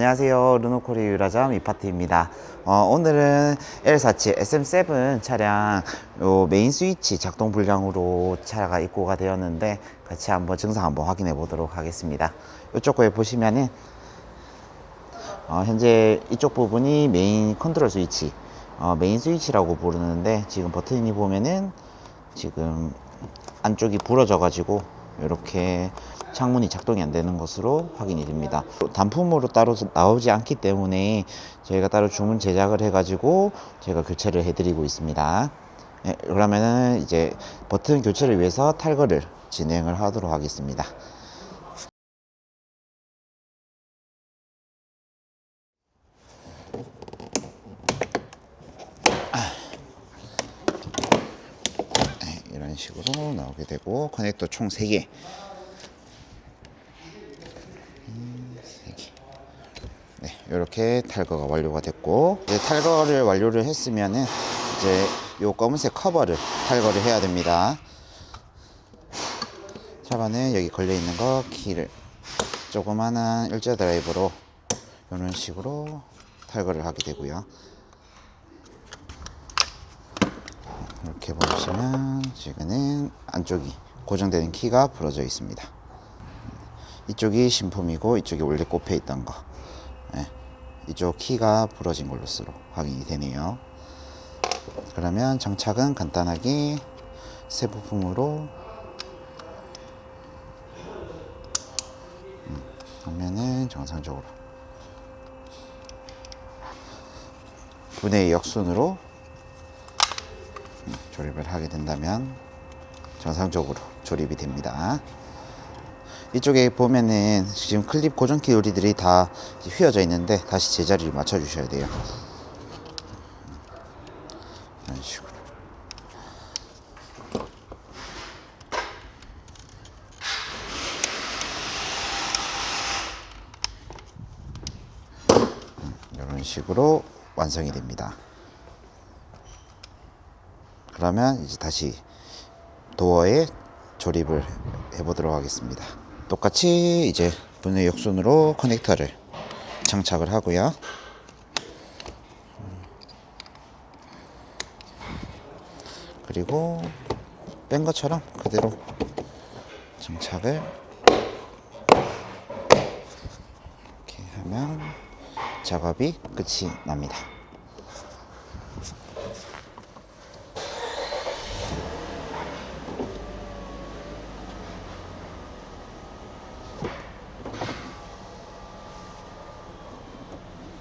안녕하세요. 르노코리 유라점 이파트입니다. 어, 오늘은 L47 SM7 차량 요 메인 스위치 작동 불량으로 차가 입고가 되었는데 같이 한번 증상 한번 확인해 보도록 하겠습니다. 이쪽 거에 보시면은 어, 현재 이쪽 부분이 메인 컨트롤 스위치, 어, 메인 스위치라고 부르는데 지금 버튼이 보면은 지금 안쪽이 부러져 가지고 이렇게 창문이 작동이 안 되는 것으로 확인이 됩니다. 단품으로 따로 나오지 않기 때문에 저희가 따로 주문 제작을 해 가지고 저희가 교체를 해 드리고 있습니다. 예, 그러면은 이제 버튼 교체를 위해서 탈거를 진행을 하도록 하겠습니다. 네, 이런 식으로 나오게 되고 커넥터 총 3개 네, 이렇게 탈거가 완료가 됐고 이제 탈거를 완료를 했으면은 이제 요 검은색 커버를 탈거를 해야 됩니다. 차반에 여기 걸려 있는 거 키를 조그만한 일자 드라이버로 이런 식으로 탈거를 하게 되고요. 이렇게 보시면 지금은 안쪽이 고정되는 키가 부러져 있습니다. 이쪽이 신품이고 이쪽이 원래 꼽혀 있던 거. 예, 이쪽 키가 부러진 걸로스로 확인이 되네요. 그러면 장착은 간단하게 새 부품으로 음, 하면은 정상적으로 분해 역순으로 음, 조립을 하게 된다면 정상적으로 조립이 됩니다. 이쪽에 보면은 지금 클립 고정키 요리들이 다 휘어져 있는데 다시 제자리를 맞춰 주셔야 돼요. 이런 식으로. 음, 이런 식으로 완성이 됩니다. 그러면 이제 다시 도어에 조립을 해보도록 하겠습니다. 똑같이 이제 분해 역순으로 커넥터를 장착을 하고요. 그리고 뺀 것처럼 그대로 장착을 이렇게 하면 작업이 끝이 납니다.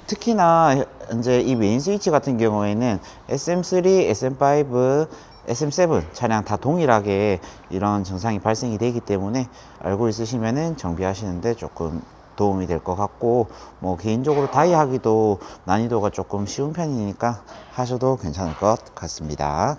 특히나 이제 이 메인 스위치 같은 경우에는 SM3, SM5, SM7 차량 다 동일하게 이런 증상이 발생이 되기 때문에 알고 있으시면은 정비하시는데 조금 도움이 될 것 같고 뭐 개인적으로 다이 하기도 난이도가 조금 쉬운 편이니까 하셔도 괜찮을 것 같습니다.